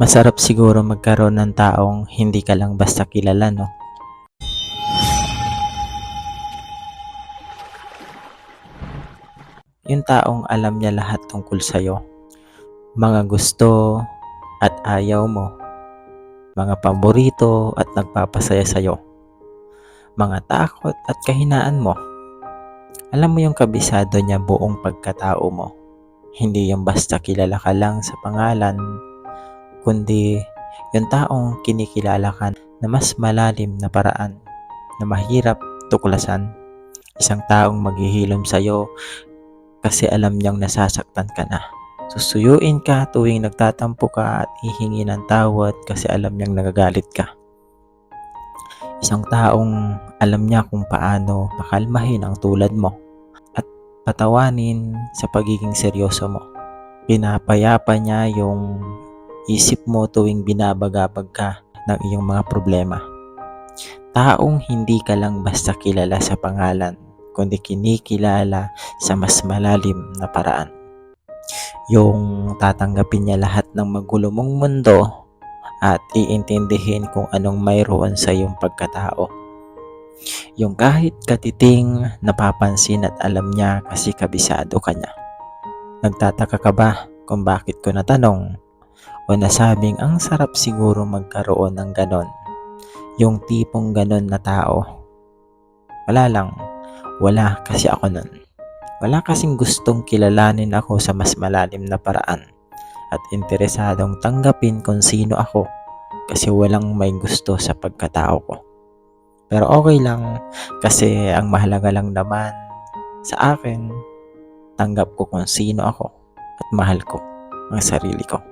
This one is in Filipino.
Masarap siguro magkaroon ng taong hindi ka lang basta kilala, no? Yung taong alam niya lahat tungkol sa'yo. Mga gusto at ayaw mo. Mga paborito at nagpapasaya sa'yo. Mga takot at kahinaan mo. Alam mo yung kabisado niya buong pagkatao mo. Hindi yung basta kilala ka lang sa pangalan, kundi yung taong kinikilala ka na mas malalim na paraan na mahirap tuklasan. Isang taong maghihilom sa'yo kasi alam niyang nasasaktan ka na. Susuyuin ka tuwing nagtatampo ka at hihingi ng tawad kasi alam niyang nagagalit ka. Isang taong alam niya kung paano pakalmahin ang tulad mo at patawanin sa pagiging seryoso mo. Pinapayapa niya yung isip mo tuwing binabagabag ka ng iyong mga problema. Taong hindi ka lang basta kilala sa pangalan, kundi kinikilala sa mas malalim na paraan. Yung tatanggapin niya lahat ng magulo mong mundo at iintindihin kung anong mayroon sa iyong pagkatao. Yung kahit katiting napapansin at alam niya kasi kabisado ka niya. Nagtataka ka ba kung bakit ko natanong o nasabing ang sarap siguro magkaroon ng ganon? Yung tipong ganon na tao. Wala lang, wala kasi ako nun. Wala kasing gustong kilalanin ako sa mas malalim na paraan at interesadong tanggapin kung sino ako kasi walang may gusto sa pagkatao ko. Pero okay lang kasi ang mahalaga lang naman sa akin, tanggap ko kung sino ako at mahal ko ang sarili ko.